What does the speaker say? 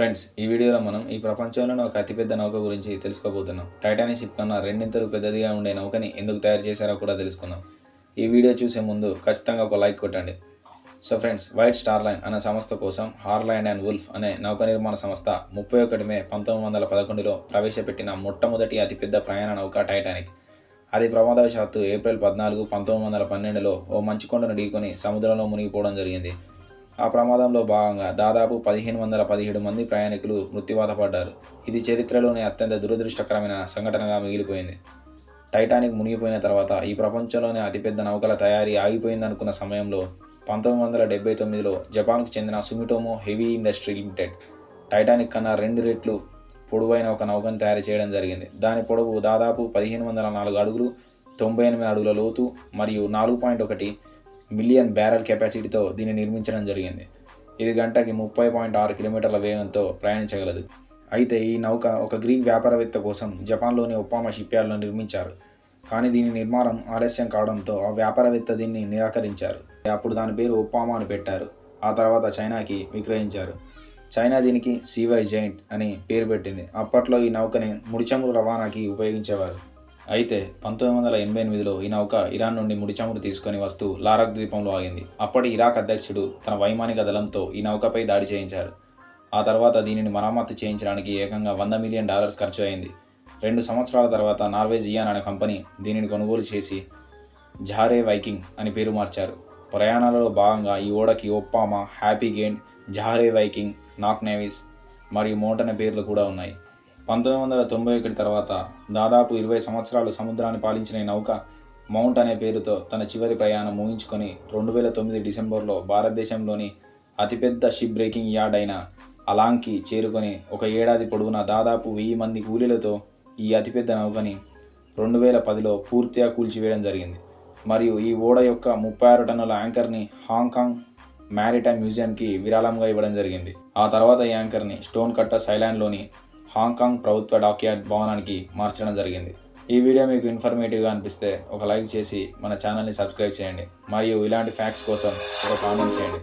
Friends ఈ వీడియోలో మనం ఈ ప్రపంచంలోనే ఒక అతిపెద్ద నౌక గురించి తెలుసుకోబోతున్నాం. టైటానిక్ షిప్ కన్నా రెండింతలు పెద్దదిగా ఉండే నౌకని ఎందుకు తయారు చేశారో కూడా తెలుసుకుందాం. ఈ వీడియో చూసే ముందు ఖచ్చితంగా ఒక లైక్ కొట్టండి. So friends white star line అనే సంస్థ కోసం హార్లాండ్ అండ్ వుల్ఫ్ అనే నౌక నిర్మాణ సంస్థ ముప్పై ఒకటి మే పంతొమ్మిది వందల పదకొండులో ప్రవేశపెట్టిన మొట్టమొదటి అతిపెద్ద ప్రయాణ నౌక టైటానిక్ అది ప్రమాదవశాత్తు ఏప్రిల్ పద్నాలుగు పంతొమ్మిది వందల పన్నెండులో ఓ మంచుకొండను ఢీకొని సముద్రంలో మునిగిపోవడం జరిగింది. ఆ ప్రమాదంలో భాగంగా దాదాపు పదిహేను వందల పదిహేడు మంది ప్రయాణికులు మృత్యువాత పడ్డారు. ఇది చరిత్రలోనే అత్యంత దురదృష్టకరమైన సంఘటనగా మిగిలిపోయింది. టైటానిక్ మునిగిపోయిన తర్వాత ఈ ప్రపంచంలోనే అతిపెద్ద నౌకల తయారీ ఆగిపోయిందనుకున్న సమయంలో పంతొమ్మిది వందల డెబ్బై తొమ్మిదిలో జపాన్కు చెందిన Sumitomo heavy industry limited Titanic కన్నా రెండు రెట్లు పొడవైన ఒక నౌకను తయారు చేయడం జరిగింది. దాని పొడవు దాదాపు పదిహేను వందల నాలుగు అడుగులు తొంభై ఎనిమిది అడుగుల లోతు మరియు నాలుగు పాయింట్ ఒకటి మిలియన్ బ్యారెల్ కెపాసిటీతో దీన్ని నిర్మించడం జరిగింది. ఇది గంటకి ముప్పై పాయింట్ ఆరు కిలోమీటర్ల వేగంతో ప్రయాణించగలదు. అయితే ఈ నౌక ఒక గ్రీక్ వ్యాపారవేత్త కోసం జపాన్లోని ఒప్పామా షిప్యార్డ్లో నిర్మించారు. కానీ దీని నిర్మాణం ఆలస్యం కావడంతో ఆ వ్యాపారవేత్త దీన్ని నిరాకరించారు. అప్పుడు దాని పేరు ఒప్పామా అని పెట్టారు. ఆ తర్వాత చైనాకి విక్రయించారు. చైనా దీనికి సీవై జైంట్ అని పేరు పెట్టింది. అప్పట్లో ఈ నౌకని ముడిచమురు రవాణాకి ఉపయోగించేవారు. అయితే పంతొమ్మిది వందల ఎనభై ఎనిమిదిలో ఈ నౌక ఇరాన్ నుండి ముడిచమురు తీసుకొని వస్తూ లారక్ ద్వీపంలో ఆగింది. అప్పటి ఇరాక్ అధ్యక్షుడు తన వైమానిక దళంతో ఈ నౌకపై దాడి చేయించారు. ఆ తర్వాత దీనిని మరమ్మతు చేయించడానికి ఏకంగా వంద మిలియన్ డాలర్స్ ఖర్చు అయింది. రెండు సంవత్సరాల తర్వాత నార్వేజియాన్ అనే కంపెనీ దీనిని కొనుగోలు చేసి జారే వైకింగ్ అని పేరు మార్చారు. ప్రయాణాలలో భాగంగా ఈ ఓడకి ఒప్పామా హ్యాపీ గేండ్ జహారే వైకింగ్ నాక్ నేవిస్ మరియు మోట్ అనే పేర్లు కూడా ఉన్నాయి. పంతొమ్మిది వందల తొంభై ఒకటి తర్వాత దాదాపు ఇరవై సంవత్సరాలు సముద్రాన్ని పాలించిన ఈ నౌక మౌంట్ అనే పేరుతో తన చివరి ప్రయాణం ముగించుకొని రెండు వేల తొమ్మిది డిసెంబర్లో భారతదేశంలోని అతిపెద్ద షిప్ బ్రేకింగ్ యార్డ్ అయిన అలాంగ్కి చేరుకొని ఒక ఏడాది పొడవునా దాదాపు వెయ్యి మంది కూలీలతో ఈ అతిపెద్ద నౌకని రెండు వేల పదిలో పూర్తిగా కూల్చివేయడం జరిగింది. మరియు ఈ ఓడ యొక్క ముప్పై ఆరు టన్నుల యాంకర్ని హాంకాంగ్ మ్యారిటైమ్ మ్యూజియంకి విరాళంగా ఇవ్వడం జరిగింది. ఆ తర్వాత ఈ యాంకర్ని స్టోన్ కట్టస్ ఐలాండ్లోని హాంకాంగ్ ప్రభుత్వ డాక్యార్డ్ భవనానికి మార్చడం జరిగింది. ఈ వీడియో మీకు ఇన్ఫర్మేటివ్గా అనిపిస్తే ఒక లైక్ చేసి మన ఛానల్ని సబ్స్క్రైబ్ చేయండి. మరియు ఇలాంటి ఫ్యాక్ట్స్ కోసం ఒక కామెంట్ చేయండి.